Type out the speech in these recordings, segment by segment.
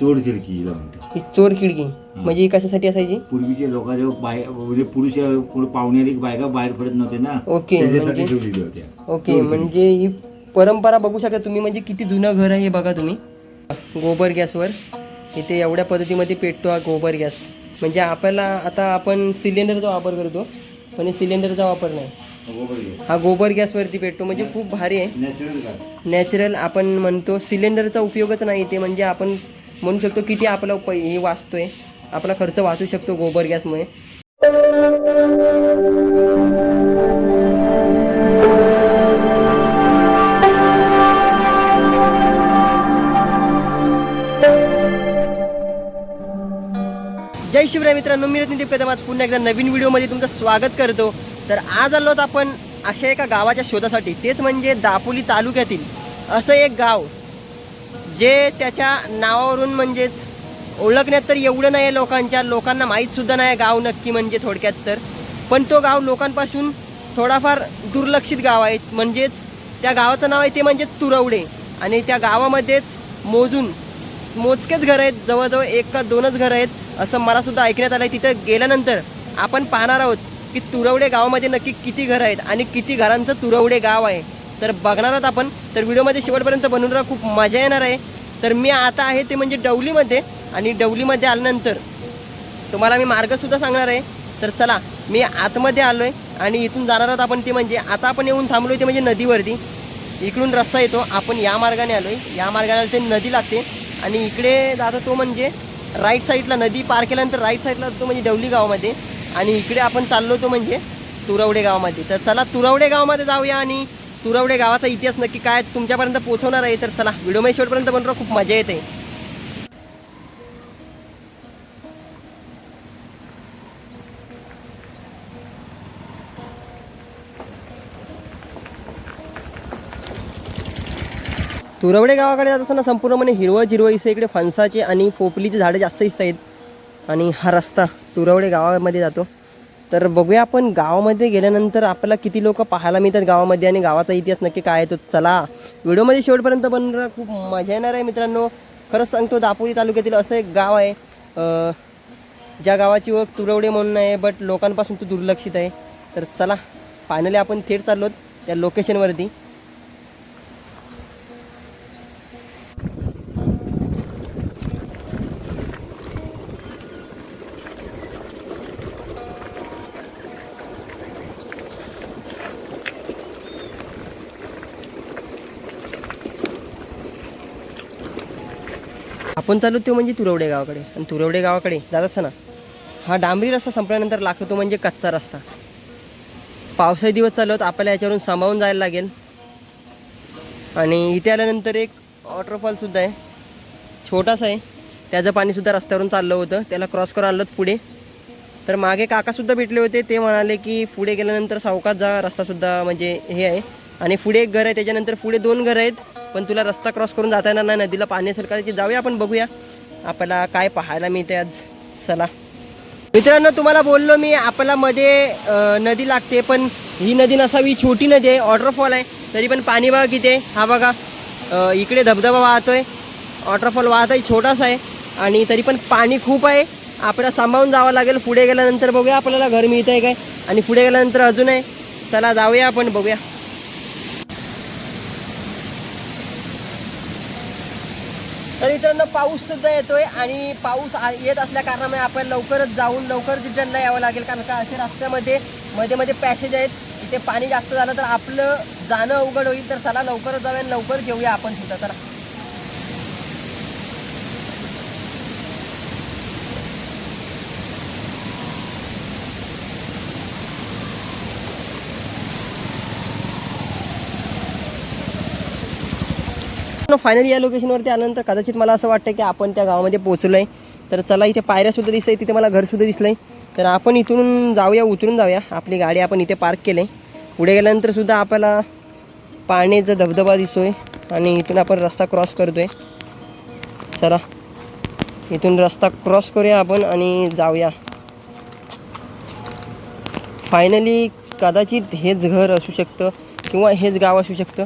चोर खिडकी हिला म्हणतात. ही चोर खिडकी. म्हणजे ही कशासाठी असायची? पूर्वीचे लोकांच्या बाय म्हणजे पुरुष पुढे पाहुणे बायका बाहेर पडत नव्हते ना. ओके, त्याच्यासाठी म्हणजे- ठेवलेली होत्या. ओके म्हणजे ही परंपरा बघू शकता तुम्ही म्हणजे किती जुनं घर आहे हे बघा तुम्ही. गोबर गॅसवर. इथे एवढ्या पद्धतीमध्ये पेटतो हा गोबर गॅस. म्हणजे आपल्याला आता आपण सिलेंडरचा वापर करतो पण हे सिलेंडरचा वापर नाही. हा गोबर गॅसवरती पेटतो म्हणजे खूप भारी आहे. नॅचरल गास नॅचरल आपण म्हणतो सिलेंडरचा उपयोगच नाही ते म्हणजे आपण म्हणू शकतो किती आपला पै हे वाचतोय. आपला खर्च वाचू शकतो गोबर गॅसमुळे. जय शिवराय मित्रांनो मी रत्नदीप कदम आज पुन्हा एकदा नवीन व्हिडिओमध्ये तुमचं स्वागत करतो. तर आज आलो आपण अशा एका गावाच्या शोधासाठी. तेच म्हणजे दापोली तालुक्यातील असं एक गाव. जे त्याच्या नावावरून म्हणजेच ओळखण्यात तर एवढं नाही आहे लोकांच्या लोकांना माहीतसुद्धा नाही आहे गाव नक्की म्हणजे थोडक्यात तर. पण तो गाव लोकांपासून थोडाफार दुर्लक्षित गाव आहे. म्हणजेच त्या गावाचं नाव आहे ते म्हणजे तुरवडे. आणि त्या गावामध्येच मोजून मोजकेच घरं आहेत. जवळजवळ एक का दोनच घरं आहेत असं मलासुद्धा ऐकण्यात आलं आहे तिथं गेल्यानंतर आपण पाहणार आहोत की तुरवडे गावामध्ये नक्की किती घरं आहेत आणि किती घरांचं तुरवडे गाव आहे. तर बघणार आहोत आपण. तर व्हिडिओमध्ये शेवटपर्यंत बनून राहा खूप मजा येणार आहे. तर मी आता आहे ते म्हणजे डवलीमध्ये आणि डवलीमध्ये आल्यानंतर तुम्हाला मी मार्गसुद्धा सांगणार आहे. तर चला मी आतमध्ये आलो आहे आणि इथून जाणार आहोत आपण ते म्हणजे आता आपण येऊन थांबलो ते म्हणजे नदीवरती. इकडून रस्ता येतो आपण या मार्गाने आलो आहे या मार्गाने ते नदी लागते. आणि इकडे जातो तो म्हणजे राईट साईडला नदी पार केल्यानंतर राईट साईडला तो म्हणजे डवली गावामध्ये. आणि इकडे आपण चाललो तो म्हणजे तुरवडे गावामध्ये. तर चला तुरवडे गावामध्ये जाऊया आणि तुरवडे गावाचा इतिहास नक्की काय तुमच्यापर्यंत पोहोचवणार आहे? तर चला व्हिडिओमध्ये शेवटपर्यंत बनवणार खूप मजा येते. तुरवडे गावाकडे जात असताना संपूर्णपणे हिरवळ हिरवळ इथे इकडे फणसाचे आणि पोपलीचे झाडं जास्त दिसत आहेत. आणि हा रस्ता तुरवडे गावामध्ये जातो. तर बघूया आपण गावामध्ये गेल्यानंतर आपल्याला किती लोक पाहायला मिळतात गावामध्ये आणि गावाचा इतिहास नक्की काय आहे तो. चला व्हिडिओमध्ये शेवटपर्यंत बनणार खूप मजा येणार आहे मित्रांनो. खरंच सांगतो दापोली तालुक्यातील असं एक गाव आहे ज्या गावाची ओळख तुरवडे म्हणून आहे बट लोकांपासून तो दुर्लक्षित आहे. तर चला फायनली आपण थेट चाललो त्या लोकेशनवरती आपण चालू तो म्हणजे तुरवडे गावाकडे. आणि तुरवडे गावाकडे जात असताना हा डांबरी रस्ता संपल्यानंतर लागतो तो म्हणजे कच्चा रस्ता. पावसाळी दिवस चालू आहेत आपल्याला याच्यावरून सांभाळून जायला लागेल. आणि इथे आल्यानंतर एक वॉटरफॉलसुद्धा आहे. छोटासा आहे. त्याचं पाणीसुद्धा रस्त्यावरून चाललं होतं. त्याला क्रॉस करून आणलं पुढे. तर मागे काकासुद्धा भेटले होते. ते म्हणाले की पुढे गेल्यानंतर सावकाश जा रस्तासुद्धा म्हणजे हे आहे. आणि पुढे एक घर आहे. त्याच्यानंतर पुढे दोन घरं आहेत. पण तुला रस्ता क्रॉस करून जाता येणार नाही नदीला पाणी असेल कदाचित जाऊया आपण बघूया. आपल्याला काय पाहायला मिळते आज? चला. मित्रांनो तुम्हाला बोललो मी आपल्याला मध्ये नदी लागते पण ही नदी नसावी छोटी नदी आहे वॉटरफॉल आहे. तरी पण पाणी बघा किती आहे. हा बघा इकडे धबधबा वाहतोय. वॉटरफॉल वाहत आहे छोटासा आहे. आणि तरी पण पाणी खूप आहे. आपल्याला सांभाळून जावं लागेल. पुढे गेल्यानंतर बघूया आपल्याला घर मिळतं आहे काय. आणि पुढे गेल्यानंतर अजून आहे. चला जाऊया आपण बघूया. तर मित्रांनो पाऊस सुद्धा येतोय आणि पाऊस आ- येत असल्या कारणामुळे आपल्याला लवकरच जाऊन लवकर रिटर्नला यावं लागेल. कारण का असे रस्त्यामध्ये मध्ये मध्ये पॅसेज आहेत. इथे पाणी जास्त झालं तर आपलं जाणं अवघड होईल. तर चला लवकरच जाऊया लवकर घेऊया आपण सुद्धा चला फायनली या लोकेशनवरती आल्यानंतर कदाचित मला असं वाटतं की आपण त्या गावामध्ये पोचलो आहे तर चला इथे पायऱ्यासुद्धा दिसत आहे तिथे मला घरसुद्धा दिसलं आहे तर आपण इथून जाऊया उतरून जाऊया. आपली गाडी आपण इथे पार्क केली आहे पुढे गेल्यानंतर सुद्धा आपल्याला पाण्याचा धबधबा दिसतोय आणि इथून आपण रस्ता क्रॉस करतोय. चला इथून रस्ता क्रॉस करूया आपण आणि जाऊया. फायनली कदाचित हेच घर असू शकतं किंवा हेच गाव असू शकतं.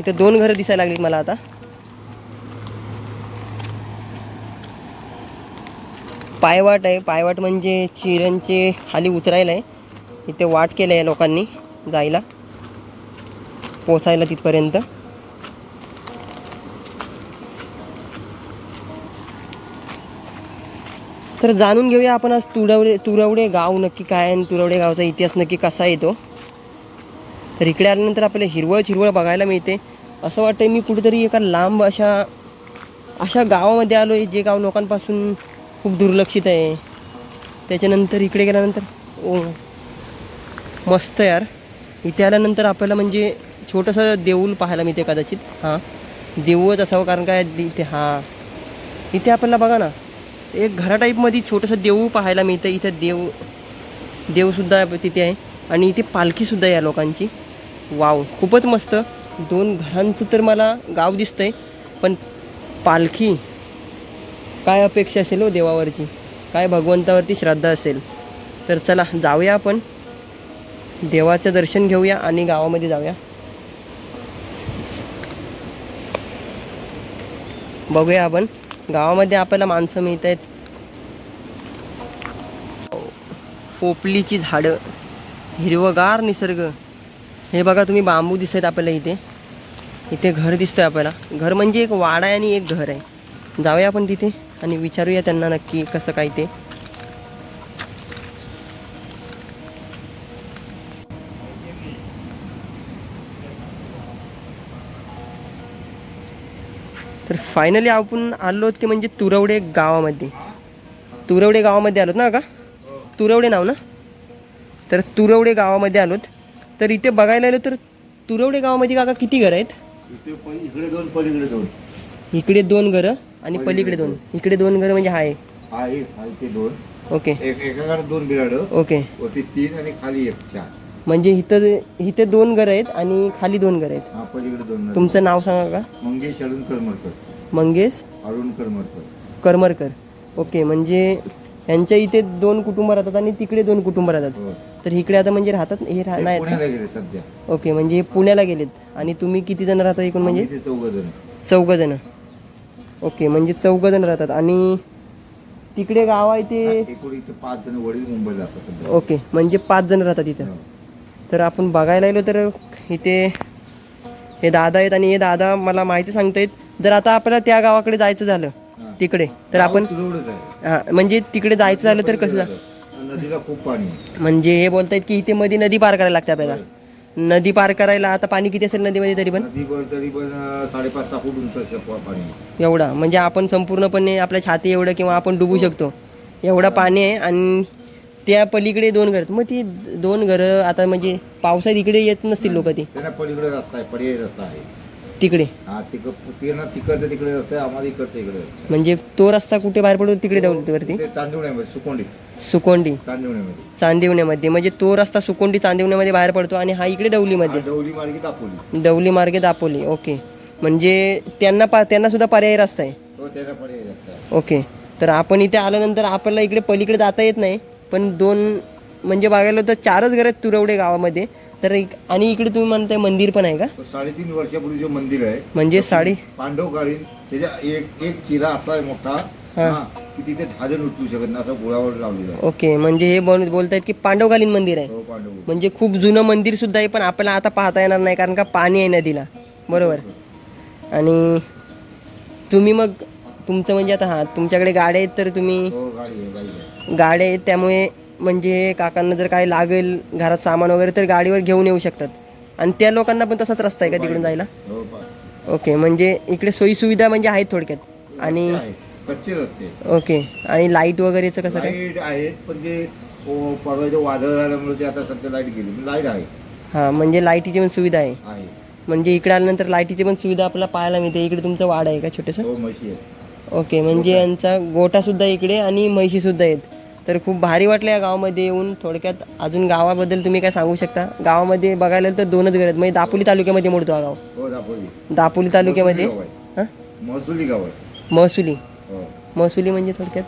इथे दोन घरं दिसायला लागली मला आता. पायवाट आहे. पायवाट म्हणजे चिरणचे खाली उतरायला आहे. इथे वाट केलं आहे लोकांनी जायला. पोचायला तिथपर्यंत. तर जाणून घेऊया आपण आज तुरवडे तुरवडे गाव नक्की काय आहे आणि तुरवडे गावचा इतिहास नक्की कसा येतो. तर इकडे आल्यानंतर आपल्याला हिरवळ हिरवळ बघायला मिळते. असं वाटतं मी कुठेतरी एका लांब अशा अशा गावामध्ये आलो आहे जे गाव लोकांपासून खूप दुर्लक्षित आहे. त्याच्यानंतर इकडे गेल्यानंतर ओ मस्त यार. इथे आल्यानंतर आपल्याला म्हणजे छोटंसं देऊळ पाहायला मिळते कदाचित. हां. देऊळच असावं कारण काय इथे हां. इथे आपल्याला बघा ना एक घरा टाईपमध्ये छोटंसं देऊळ पाहायला मिळतं. इथं देव देवसुद्धा तिथे आहे. आणि इथे पालखीसुद्धा आहे या लोकांची. वाव खूपच मस्त. दोन घरांचं तर मला गाव दिसतंय. पण पालखी काय अपेक्षा असेल हो देवावरची? काय भगवंतावरती श्रद्धा असेल? तर चला जाऊया आपण. देवाचं दर्शन घेऊया आणि गावामध्ये जाऊया. बघूया आपण. गावामध्ये आपल्याला माणसं मिळत आहेत. पोपलीची झाडं हिरवगार निसर्ग. हे बघा तुम्ही बांबू दिसत आहेत आपल्याला इथे. इथे घर दिसतंय आपल्याला. घर म्हणजे एक वाडा आहे आणि एक घर आहे. जाऊया आपण तिथे. आणि विचारूया त्यांना नक्की कसं काय ते. तर फायनली आपण आलो ते म्हणजे तुरवडे गावामध्ये. तुरवडे गावामध्ये आलोत ना का? तुरवडे नाव ना? तर तुरवडे गावामध्ये आलोत. तर इथे बघायला आलो तर तुरवडे गावामध्ये काका किती घरं आहेत? इकडे दोन घरं. आणि पलीकडे दोन. इकडे दोन घरं म्हणजे आहे हा एक हा इथे दोन. ओके. एक दोन बिराड. ओके. वरती तीन आणि खाली एक चार. म्हणजे इथं इथे दोन घरं आहेत आणि खाली दोन घरं आहेत. हा पलीकडे दोन तुमचं नाव सांगा का? मंगेश अरुण करमरकर. मंगेश? अरुण करमरकर. करमरकर. ओके म्हणजे यांच्या इथे दोन कुटुंब राहतात आणि तिकडे दोन कुटुंब राहतात. हो. तर इकडे आता म्हणजे राहतात? हे राह ते नाही पुण्याला गेले सध्या. ओके म्हणजे हे पुण्याला गेलेत. आणि तुम्ही किती जण राहता एकूण म्हणजे? आम्ही ते चौघ जण. चौघ जण. ओके म्हणजे चौघ जण राहतात आणि तिकडे गाव आहे ते एकूण इथे पाच जण वडील मुंबईला जातात सध्या. ओके म्हणजे पाच जण राहतात इथं. हो. तर आपण बघायला गेलो तर इथे हे दादा आहेत आणि हे दादा मला माहिती सांगतायत. जर आता आपल्याला त्या गावाकडे जायचं झालं हा. तिकडे तर आपण आहे. हा म्हणजे तिकडे जायचं झालं तर कसं जा नदीला खूप पाणी आहे. म्हणजे हे बोलतायत की इथे मध्ये नदी पार करायला लागते आपल्याला. नदी पार करायला आता पाणी किती असेल नदीमध्ये तरी पण? नदीवर तरी पण अं, साडेपाच सहा फूट उंच असेल पा- पाणी. एवढा. म्हणजे आपण संपूर्णपणे आपल्या छाती एवढं किंवा आपण डुबू शकतो. एवढा पाणी आहे आणि त्या पलीकडे दोन घरं. मग ती दोन घरं आता म्हणजे पावसात इकडे येत नसतील लोक ती. त्यांना पलीकडे रस्ता आहे पर्यायी रस्ता आहे. तिकडे? हा तिकड ते ना तिकडचं तिकडे रस्ता आहे आम्हाला इकडचं इकडे म्हणजे तो रस्ता कुठे बाहेर पडतो? तिकडे डवलीवरती ते चांदिवण्यामध्ये सुकोंडी. सुकोंडी. चांदिवण्यामध्ये. चांदिवण्यामध्ये. म्हणजे तो रस्ता सुकोंडी चांदिवण्यामध्ये बाहेर पडतो आणि हा इकडे डवलीमध्ये डवली मार्गी दापोली. डवली मार्गे दापोली ओके. म्हणजे त्यांना पा त्यांना सुद्धा पर्यायी रस्ता आहे? तो त्याला पर्यायी रस्ता आहे. ओके. तर आपण इथे आल्यानंतर आपल्याला इकडे पलीकडे जाता येत नाही पण दोन म्हणजे बघायला तर चारच घर आहेत तुरवडे गावामध्ये. तर एक आणि इकडे तुम्ही म्हणताय मंदिर पण आहे का? साडेतीन वर्षापूर्वी जो मंदिर आहे म्हणजे साडी पांडव काळीन त्याच्या एक एक चिरा असा आहे मोठा हा. की तिथे झाजन उचलू शकत नाही असं गुळावर लावलेलं आहे. ओके म्हणजे हे बोल बोलतायत की पांडवकालीन मंदिर आहे. हो पांडव म्हणजे खूप जुनं मंदिर सुद्धा आहे पण आपल्याला आता पाहता येणार नाही कारण का पाणी आहे नदीला. बरोबर? आणि तुम्ही मग तुमचं म्हणजे आता हां तुमच्याकडे गाड्या आहेत तर तुम्ही हो गाडी आहे गाडी आहे. गाड्या आहेत त्यामुळे म्हणजे काकांना जर काय लागेल घरात सामान वगैरे तर गाडीवर घेऊन येऊ शकतात. आणि त्या लोकांना पण तसाच रस्ता आहे का तिकडून जायला? ओके म्हणजे इकडे सोयी सुविधा म्हणजे आहेत थोडक्यात. आणि. कच्चे रस्ते. ओके आणि लाइट वगैरेचं कसं काय? लाइट आहेत पण ते ओ, परवा इथे वादळ झाल्यामुळे ते आता सध्या लाइट गेली लाइट आहे. हां म्हणजे लाईटीची पण सुविधा आहे. आहे. म्हणजे इकडे आल्यानंतर लाईटीची पण सुविधा आपल्याला पाहायला मिळते. इकडे तुमचं वाड आहे का छोटंसं? हो म्हशी आहे ओके म्हणजे यांचा गोठासुद्धा इकडे आणि म्हशीसुद्धा आहेत. तर खूप भारी वाटलं या गावामध्ये येऊन. थोडक्यात अजून गावाबद्दल तुम्ही काय सांगू शकता? गावामध्ये बघायला तर दोनच घर आहेत. म्हणजे दापोली तालुक्यामध्ये मोडतो हा गाव. हो दापोली. दापोली तालुक्यामध्ये? महसुली गाव हां. महसुली गाव आहे. महसुली हो. महसुली म्हणजे थोडक्यात?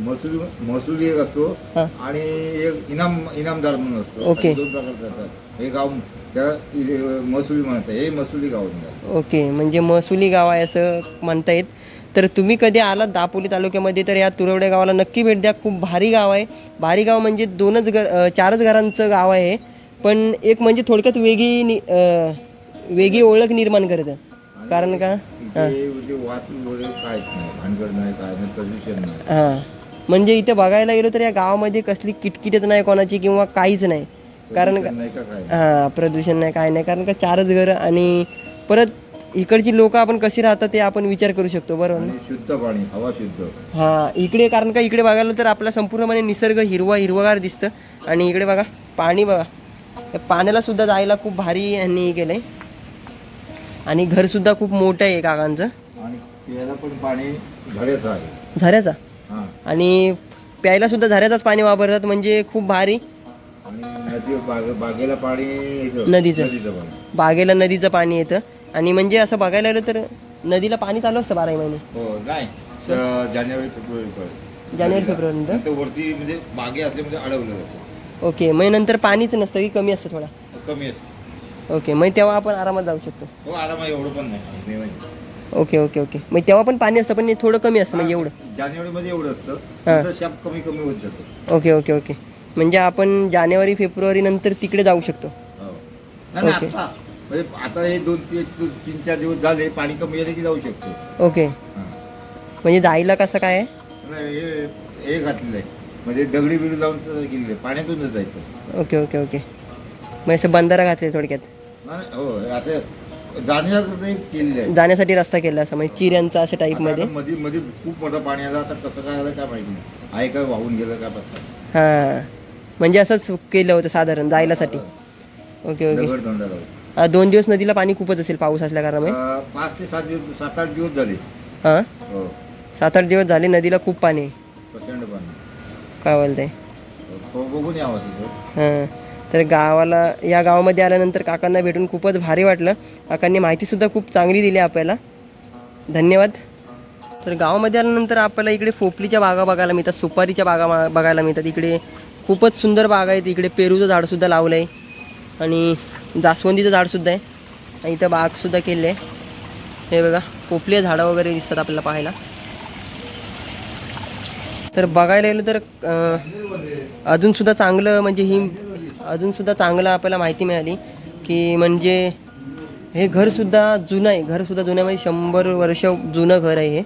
महसुली महसुली एक असतो हां. आणि एक इनाम इनामदार म्हणून असतो. ओके. असे दोन प्रकारचे असतात हे गाव त्याला महसुली म्हणतात. हे महसुली गाव म्हणतात. ओके. म्हणजे महसुली गाव आहे असं म्हणता येत. तर तुम्ही कधी आलात दापोली तालुक्यामध्ये? तर या तुरवडे गावाला नक्की भेट द्या. खूप भारी गाव आहे. भारी गाव म्हणजे दोनच घर चारच घरांचं गाव आहे. पण एक म्हणजे थोडक्यात वेगळी नि- वेगळी ओळख निर्माण करतं. कारण का? हां. हां. म्हणजे इथे बघायला गेलो तर या गावामध्ये कसली किटकिटच नाही कोणाची किंवा काहीच नाही. कारण का? हां प्रदूषण नाही काय नाही. कारण का चारच घरं आणि परत इकडची लोक आपण कशी राहतात ते आपण विचार करू शकतो बरोबर ना? आणि शुद्ध पाणी हवा शुद्ध. हां इकडे कारण का इकडे बघायला तर आपला संपूर्णपणे निसर्ग हिरवा हिरवागार दिसतं. आणि इकडे बघा पाणी बघा. त्या पाण्याला सुद्धा जायला खूप भारी यांनी केलं आहे आणि घरसुद्धा खूप मोठं आहे काकांचं. आणि प्यायला पण पाणी झऱ्याचं आहे. झऱ्याचा? हां. आणि प्यायला सुद्धा झऱ्याचाच पाणी वापरतात म्हणजे खूप भारी. आणि नदी बाग बागेला पाणी येतं. नदीचं. नदीचं पाणी. बागेला नदीचं पाणी येतं. आणि म्हणजे असं बघायला गेलं तर नदीला पाणी चालू असतं बाराही महिने. हो नाही. स- जानेवारी फेब्रुवारी पर्यंत जानेवारी फेब्रुवारीनंतर? नंतर वरती म्हणजे बागे असल्यामध्ये अडवलं जातं. ओके मग नंतर पाणीच नसतं की कमी असतं थोडा? कमी असतं. ओके मग तेव्हा आपण आरामात जाऊ शकतो. हो आराम एवढं पण नाही मे महिन्यात. Okay okay okay. मग तेव्हा पण पाणी असतं पण थोडं कमी असतं म्हणजे एवढं. जानेवारीमध्ये एवढं असतं. हां. नंतर शाप कमी कमी होत जातं. Okay okay okay. म्हणजे आपण जानेवारी फेब्रुवारी नंतर तिकडे जाऊ शकतो. हो. नाही नाही, ओके. आता म्हणजे आता हे दोन तीन तीन चार दिवस झाले पाणी कमी झाले की जाऊ शकतो. ओके. म्हणजे जायला कसं काय? आहे नाही, हे हे घातलेलं आहे. म्हणजे दगडी बिडी लावून गेलेलं पाण्यातूनच जायचं ओके ओके ओके. मग असं बंधारा घातले थोडक्यात? नाही, हो असं ते केलेलं आहे. जाण्यासाठी रस्ता केला असं म्हणजे चिऱ्यांचा अशा टाईपमध्ये आता मध्ये? मध्ये खूप मोठं पाणी आलं आता कसं काय आलं काय माहिती नाही. आहे का वाहून गेलं काय पत्ता? हां. म्हणजे असंच केलं होतं साधारण जायलासाठी. Okay okay. दगड दोंडा लावून दोन दिवस नदीला पाणी खूपच असेल पाऊस असल्या कारणामुळे? अं, पाच ते सात दिवस सात आठ दिवस झाले. हां? हो. सात आठ दिवस झाले नदीला खूप पाणी. आहे. प्रचंड पाणी. काय बोलतंय? हो, बघून यावं तिथं हां. तर गावाला या गावामध्ये आल्यानंतर काकांना भेटून खूपच भारी वाटलं. काकांनी माहितीसुद्धा खूप चांगली दिली आपल्याला. धन्यवाद. तर गावामध्ये आल्यानंतर आपल्याला इकडे फोपलीच्या बागा बघायला मिळतात सुपारीच्या बागा मा- बघायला मिळतात. इकडे खूपच सुंदर बागा आहेत इकडे पेरूचं झाडसुद्धा लावलं आहे आणि जास्वंदीचं झाडसुद्धा आहे. आणि इथं बागसुद्धा केले आहे. हे बघा पोपले झाडं वगैरे दिसतात आपल्याला पाहायला. तर बघायला गेलं तर अजूनसुद्धा चांगलं म्हणजे ही अजूनसुद्धा चांगलं आपल्याला माहिती मिळाली की म्हणजे हे घरसुद्धा जुनं आहे. घरसुद्धा जुनं म्हणजे शंभर वर्ष जुनं घर आहे हे.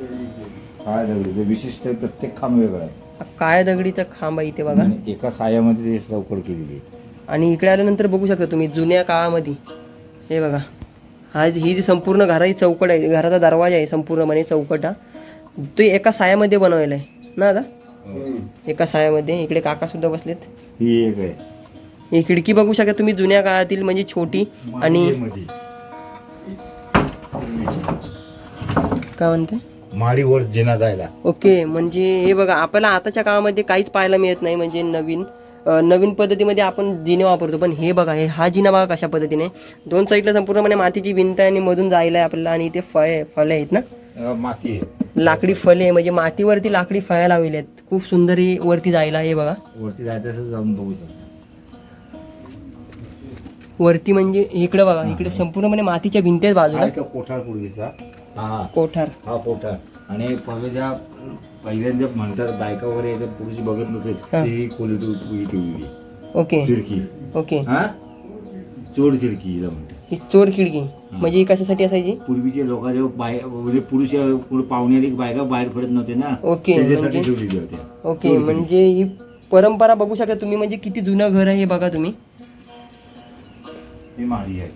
काय दगडी? ते विशिष्ट प्रत्येक खांब वेगळा आहे. काळ्या दगडीचा खांब आहे इथे बघा. आणि एका सायामध्ये ते चौकड केलेली आहे. आणि इकडे आल्यानंतर बघू शकता तुम्ही जुन्या काळामध्ये. हे बघा. हा ही जी संपूर्ण घराची चौकट आहे घराचा दरवाजा आहे संपूर्णपणे चौकट. हा तो एका सायामध्ये बनवलेला आहे. ना आता एका सायामध्ये. इकडे काका सुद्धा बसलेत. ही एक आहे. ही खिडकी बघू शकता तुम्ही जुन्या काळातील म्हणजे छोटी आणि काय म्हणते माडीवर जिना जायला. ओके म्हणजे हे बघा आपल्याला आताच्या काळामध्ये काहीच पाहायला मिळत नाही म्हणजे नवीन नवीन पद्धतीमध्ये आपण जिने वापरतो. पण हे बघा हे हा जिना बघा कशा पद्धतीने. दोन साईडला संपूर्णपणे मातीची भिंत आहे आणि मधून जायला आहे आपल्याला आणि इथे फळे फळे आहेत ना? माती लाकडी फळे म्हणजे मातीवरती लाकडी फळ्या लावलेल्या आहेत. खूप सुंदर ही वरती जायला हे बघा. वरती जायचं जाऊन बघू शकतो. वरती म्हणजे इकडे बघा इकडे संपूर्णपणे मातीच्या भिंती आहेत बाजूला. हा का कोठार पूर्वीचा. हा. कोठार. हा कोठार. आणि पहिल्या पहिल्यांदा म्हणतात बायका वगैरे पुरुष बघत नसेल हा. ती खोली तू ही ठेवली. ओके. खिडकी. ओके. हा? चोर खिडकी हिला म्हणतात. ही चोर खिडकी. म्हणजे ही कशासाठी असायची? पूर्वीचे लोक जेव्हा बाय म्हणजे पुरुष पाहुणे आली की बायका बाहेर पडत नव्हते ना? ओके, त्याच्यासाठी म्हणजे- ठेवलेली होत्या. ओके म्हणजे ही परंपरा बघू शकता तुम्ही म्हणजे किती जुनं घर आहे हे बघा तुम्ही. ही माळी आहे.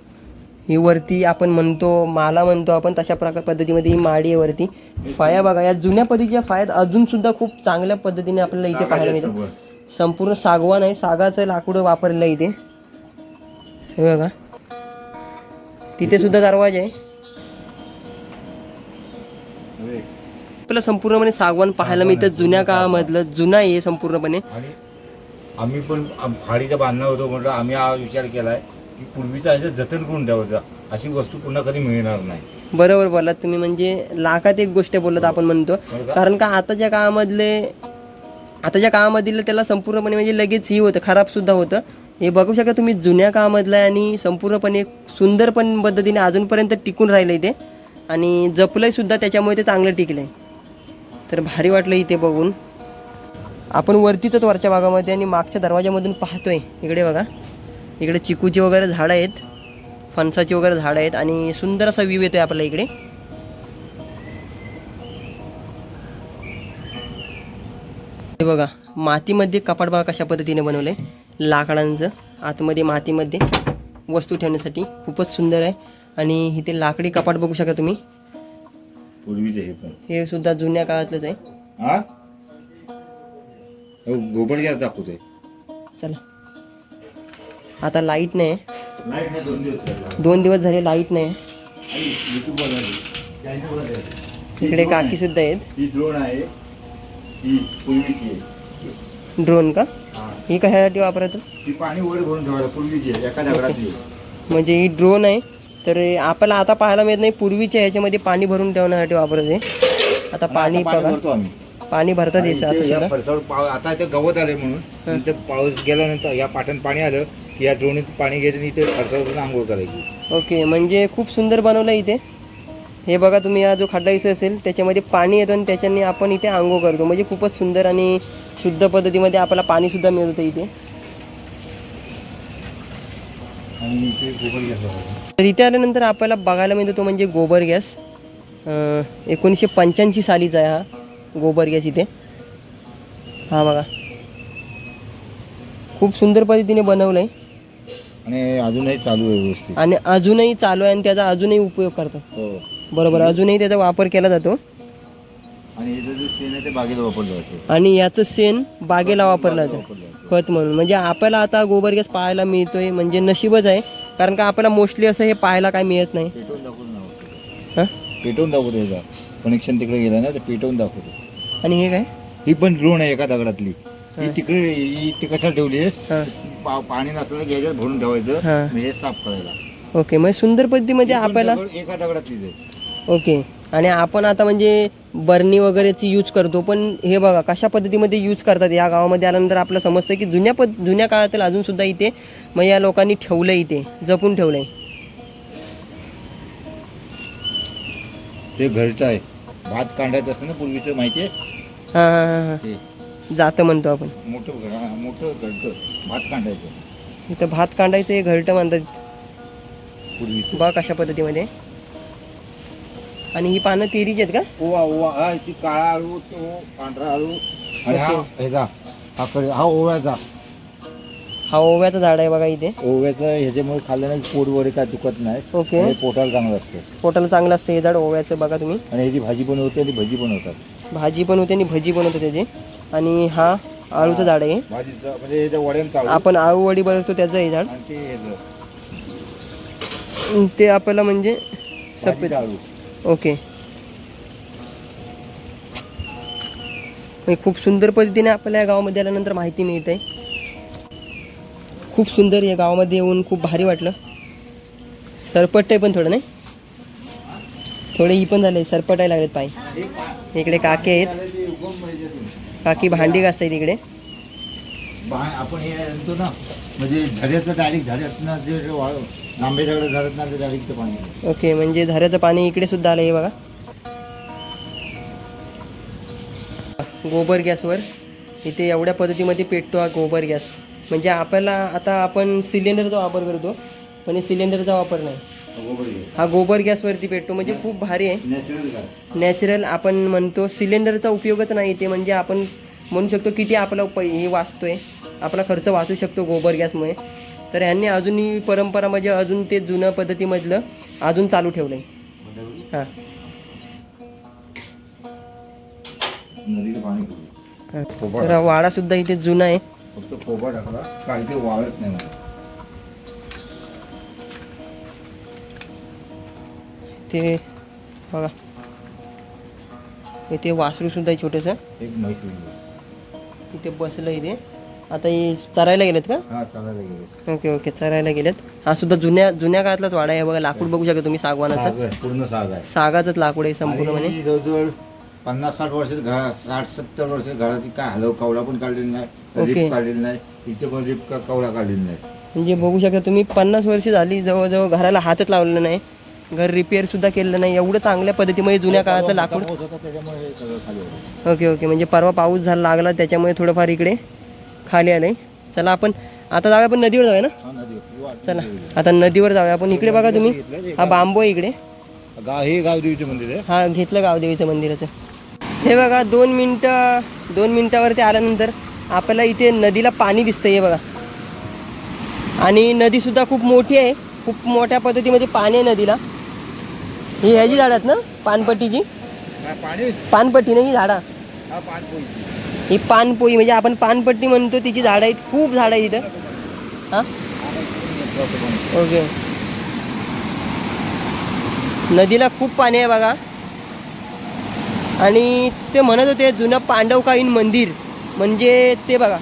ही वरती आपण म्हणतो माला म्हणतो आपण तशा प्रकार पद्धतीमध्ये ही माडी आहे वरती. फाया बघा या जुन्या पद्धतीच्या फायात अजून सुद्धा खूप चांगल्या पद्धतीने आपल्याला इथे पाहायला मिळते. समोर. संपूर्ण सागवान आहे. सागाचं लाकूड वापरलेलं आहे इथे. हे बघा. तिथे सुद्धा दरवाजा आहे. आपल्याला संपूर्णपणे सागवान पाहायला मिळतं. जुन्या काळामधलं जुना आहे संपूर्णपणे. आम्ही पण आम- फाळीचं बांधणं होतो म्हटलं आम्ही हा विचार केलाय. की पूर्वीचा याचं जतन करून ठेवायचं अशी वस्तू पुन्हा कधी मिळणार नाही. बरोबर बोलात तुम्ही म्हणजे लाखात एक गोष्ट बोलत आपण म्हणतो? कारण का आताच्या काळामधले आताच्या काळामधील त्याला संपूर्णपणे म्हणजे लगेच ही होतं खराबसुद्धा होतं. हे बघू शकता तुम्ही जुन्या काळामधलं आहे आणि संपूर्णपणे सुंदर पण पद्धतीने अजूनपर्यंत टिकून राहिलं इथे आणि जपलंय सुद्धा त्याच्यामुळे ते चांगलं टिकलं आहे तर भारी वाटलं इथे बघून. आपण वरतीच वरच्या भागामध्ये आणि मागच्या दरवाजामधून पाहतोय. इकडे बघा. इकडे चिकूची वगैरे झाडं आहेत फणसाची वगैरे झाडं आहेत आणि सुंदर असा व्ह्यू येतोय आपल्या इकडे. हे बघा मातीमध्ये कपाट बघा कशा पद्धतीने बनवलंय? लाकडांचं आतमध्ये मातीमध्ये वस्तू ठेवण्यासाठी खूपच सुंदर आहे. आणि इथे लाकडी कपाट बघू शकता तुम्ही. हे पण. हे सुद्धा जुन्या काळातलंच आहे. हा? गॅस दाखवतोय. चला. आता लाइट नाही दोन दिवस झाले. लाइट नाही. इकडे काकी सुद्धा आहेत. ड्रोन का? हा. कशासाठी वापरतो. म्हणजे ही ड्रोन आहे. तर आपल्याला आता पाहायला मिळत नाही. पूर्वीच्या ह्याच्यामध्ये पाणी भरून ठेवण्यासाठी वापरत आहे. आता पाणी बघा. भरतो पाणी भरतात आणि येतं आता गवत आले म्हणून. पाऊस गेल्यानंतर या पाट्यात पाणी आलं. की या ड्रोनीत पाणी घ्यायचं आणि इथे फरसावर आंघोळ करायची. ओके म्हणजे खूप सुंदर बनवलं आहे इथे. हे बघा तुम्ही हा जो खड्डा इथं असेल त्याच्यामध्ये पाणी येतं आणि त्याच्याने आपण इथे आंघोळ करतो. म्हणजे खूपच सुंदर आणि शुद्ध पद्धतीमध्ये आपल्याला पाणीसुद्धा मिळतं इथे. आणि इथे गोबर. तर इथे आल्यानंतर आपल्याला बघायला मिळतो तो म्हणजे गोबर गॅस. अं, एकोणीसशे पंच्याऐंशी सालीचा आहे हा गोबर गॅस इथे. हा बघा. खूप सुंदर पद्धतीने बनवलं आहे आणि अजूनही चालू आहे व्यवस्थित. आणि अजूनही चालू आहे आणि त्याचा अजूनही उपयोग करतात हो. बरोबर अजूनही त्याचा वापर केला जातो. आणि इथं जे शेण आहे ते बागेला वापरलं जातं. आणि याचं शेण बागेला वापरलं जातं. वापरलं जातं. खत म्हणून. म्हणजे आपल्याला आता गोबर गॅस पाहायला मिळतोय म्हणजे नशीबच आहे. कारण का आपल्याला मोस्टली असं हे पाहायला काय मिळत नाही. पेटवून दाखवून हां? पेटवून दाखवतो याचा कनेक्शन तिकडे गेलं ना तर पेटवून दाखवतो. आणि हे काय? ही पण ड्रोन आहे एका दगडातली. ही तिकडे ही कशाला ठेवली आहे? हां. पा- पाणी नसलं घ्यायचं भरून ठेवायचं हां. साफ करायला. ओके म्हणजे सुंदर पद्धतीमध्ये आपल्याला दगड एका दगडातलीच आहे ओके आणि आपण आता म्हणजे बर्नी वगैरेची यूज करतो पण हे बघा कशा पद्धतीमध्ये यूज करतात? या गावामध्ये आल्यानंतर आपलं समजतं की जुन्या पद जुन्या काळातील अजूनसुद्धा इथे मग या लोकांनी ठेवलं इथे जपून ठेवलं आहे ते घरट आहे. भात कांडायचं असतं ना पूर्वीचं माहिती आहे हां हां हां हां. ते. जातं म्हणतो आपण. मोठं घ- मोठं घरट भात कांडायचं. इथं भात कांडायचं हे घरटं म्हणतात पूर्वीचं बघा कशा पद्धतीमध्ये. आणि ही पानं तेरीची आहेत का? ओवा ओवा हा ती काळा आळू तो पांढरा आळू. आणि हा ह्याचा हा कडे हा ओव्याचा हा ओव्याचं झाड आहे बघा इथे. ओव्याचं ह्याच्यामुळे खाल्ल्यानं पोट वगैरे काय दुखत नाही. ओके. आणि पोटाला चांगलं असतं. पोटाला चांगलं असतं हे झाड ओव्याचं बघा तुम्ही. आणि ह्याची भाजी पण होते आणि भजी पण होतात. भाजी पण होते आणि भजी पण होते त्याची. आणि हा आळूचं झाड आहे. म्हणजे आपण आळू वडी बनवतो त्याचं हे झाड. ते आपल्याला म्हणजे सफेद. आळू. ओके. खूप सुंदर पद्धतीने आपल्याला या गावामध्ये आल्यानंतर माहिती मिळत आहे खूप सुंदर या गावामध्ये येऊन खूप भारी वाटलं. सरपट आहे पण थोडं नाही? थोडे ही पण झाले सरपटायला लागलेत पाय. इकडे काके आहेत. काकी भांडी घासतायत इकडे बा- आपण हे आणतो ना म्हणजे झऱ्याचं डायरेक्ट झऱ्यातनं जे ते डायरेक्टचं पाणी ओके म्हणजे झऱ्याचं पाणी इकडे सुद्धा आलं हे बघा. गोबर गॅसवर इथे एवढ्या पद्धतीमध्ये पेटतो हा गोबर गॅस. म्हणजे आपल्याला आता आपण सिलेंडरचा वापर करतो पण हे सिलेंडरचा वापर नाही. हा गोबर गॅसवरती पेटतो म्हणजे खूप भारी आहे. नॅचरल आपण म्हणतो सिलेंडरचा उपयोगच नाही इथे म्हणजे आपण म्हणू शकतो किती आपला पै हे वाचतोय. आपला खर्च वाचू शकतो गोबर गॅसमुळे. तर ह्यांनी अजूनही परंपरा म्हणजे अजून ते जुनं पद्धतीमधलं अजून चालू ठेवलं आहे हां. तर हा वाडासुद्धा इथे जुना आहे. फक्त पोपा टाकला काही ते वाळत नाही ते बघा. इथे वासरूसुद्धा आहे छोटंसं. एक म्हैस वेगळी इथे बसलं इथे आता हे चरायला गेलेत का? हा चालायला गेले ओके ओके चरायला गेलेत. हा सुद्धा जुन्या जुन्या काळातलाच वाडा आहे. बघा लाकूड बघू शकता तुम्ही सागवानाचं. साग आहे पूर्ण साग आहे. सागाचंच लाकूड आहे संपूर्णपणे आणि जवळजवळ पन्नास साठ वर्ष घरा साठ सत्तर वर्ष घराची काय हलव कवडा पण काढलेली नाही ओके. काढलेली नाही इथे पण का- कवडा काढलेली नाही. म्हणजे बघू शकता तुम्ही पन्नास वर्ष झाली जवळजवळ घराला हातच लावलेला नाही. घर रिपेअर सुद्धा केलेलं नाही. एवढं चांगल्या पद्धतीमध्ये जुन्या काळातलं लाकूड. Okay okay. म्हणजे परवा पाऊस झाला लागला त्याच्यामुळे थोडंफार इकडे खाली आलंय चला आपण आता जाऊया आपण नदीवर जाऊया ना? चला. आता नदीवर जाऊया. आपण इकडे बघा तुम्ही. हा बांबू आहे इकडे. हे गाव देवीचे मंदिर आहे. हा घेतलं गावदेवीचं मंदिराचं. हे बघा दोन मिनटं दोन मिनटावरती आल्यानंतर आपल्याला इथे नदीला पाणी दिसतंय हे बघा. आणि नदीसुद्धा खूप मोठी आहे. खूप मोठ्या पद्धतीमध्ये पाणी आहे नदीला. ही ह्याची झाडं आहेत ना? पानपट्टीची? पानपट्टी नाही ही झाडा? हा. ही पानपोई म्हणजे आपण पानपट्टी म्हणतो तिची झाडं आहेत खूप झाडं आहेत इथं. हां? ओके नदीला खूप पाणी आहे बघा. आणि ते म्हणत होते जुनं पांडवकालीन मंदिर. म्हणजे ते बघा.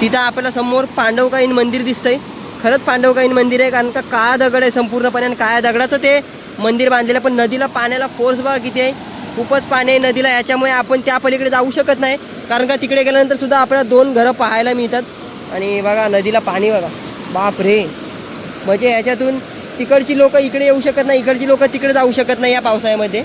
तिथं आपल्याला समोर पांडवकालीन मंदिर दिसतंय. खरंच पांडवकालीन मंदिर आहे कारण का काळा दगड आहे संपूर्णपणे आणि काळ्या दगडाचं ते मंदिर बांधलेलं आहे. पण नदीला पाण्याला फोर्स बघा किती आहे. खूपच पाणी आहे नदीला याच्यामुळे आपण त्या पलीकडे जाऊ शकत नाही. कारण का तिकडे गेल्यानंतर सुद्धा आपल्याला दोन घरं पाहायला मिळतात. आणि बघा नदीला पाणी बघा. बाप रे. म्हणजे याच्यातून तिकडची लोक इकडे येऊ शकत नाही इकडची लोक तिकडे जाऊ शकत नाही या पावसाळ्यामध्ये.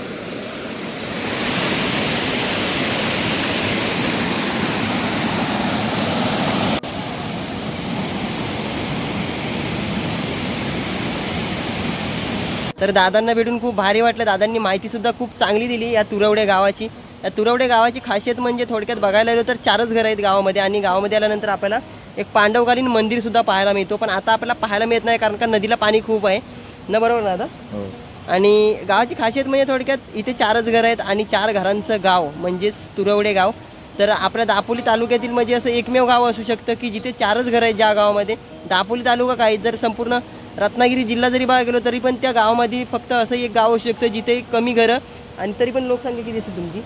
तर दादांना भेटून खूप भारी वाटलं. दादांनी माहिती सुद्धा खूप चांगली दिली या तुरवडे गावाची. या तुरवडे गावाची खासियत म्हणजे थोडक्यात बघायला गेलो तर चारच घरं आहेत गावामध्ये आणि गावामध्ये आल्यानंतर आपल्याला एक पांडवकालीन मंदिर सुद्धा पाहायला मिळतो. पण आता आपल्याला पाहायला मिळत नाही कारण का नदीला पाणी खूप आहे. ना बरोबर ना दादा? हो. आणि गावाची खासियत म्हणजे थोडक्यात इथे चारच घरं आहेत आणि चार घरांचं गाव म्हणजेच तुरवडे गाव. तर आपल्या दापोली तालुक्यातील म्हणजे असं एकमेव गाव असू शकतं की जिथे चारच घरं आहेत ज्या गावामध्ये. दापोली तालुका काय जर संपूर्ण रत्नागिरी जिल्हा जरी बघा गेलो तरी पण त्या गावामध्ये फक्त असं एक गाव असू शकतं जिथे कमी घरं आणि तरी पण लोकसंख्या किती असेल तुमची?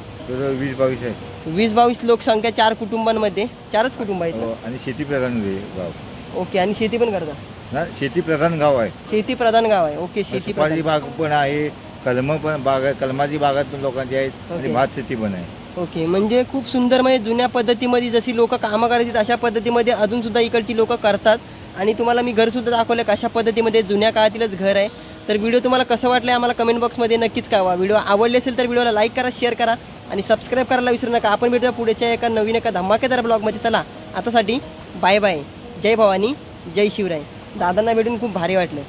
वीस बावीस आहे. वीस बावीस लोकसंख्या चार कुटुंबांमध्ये चारच कुटुंब आहेत हो, आणि शेती प्रधान गाव. ओके आणि शेती पण करता? शेती प्रधान गाव आहे. शेती प्रधान गाव आहे. ओके शेती बाग पण आहे कलम पण बाग आहे कलमाची बागात पण लोकांची आहेत. आणि भात शेती पण आहे. ओके म्हणजे खूप सुंदर म्हणजे जुन्या पद्धतीमध्ये जशी लोक कामं करायची अशा पद्धतीमध्ये अजून सुद्धा इकडची लोक करतात. आणि तुम्हाला मी घरसुद्धा दाखवलं कशा पद्धतीमध्ये जुन्या काळातीलच घर आहे. तर व्हिडिओ तुम्हाला कसं वाटलं आम्हाला कमेंट बॉक्समध्ये नक्कीच कळवा. व्हिडिओ आवडले असेल तर व्हिडिओला लाईक करा शेअर करा आणि सबस्क्राईब करायला विसरू नका. आपण भेटूया पुढच्या एका नवीन एका धमाकेदार ब्लॉगमध्ये चला आतासाठी बाय बाय जय भवानी जय शिवराय. दादांना भेटून खूप भारी वाटलं.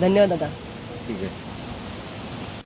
धन्यवाद दादा. ठीक आहे.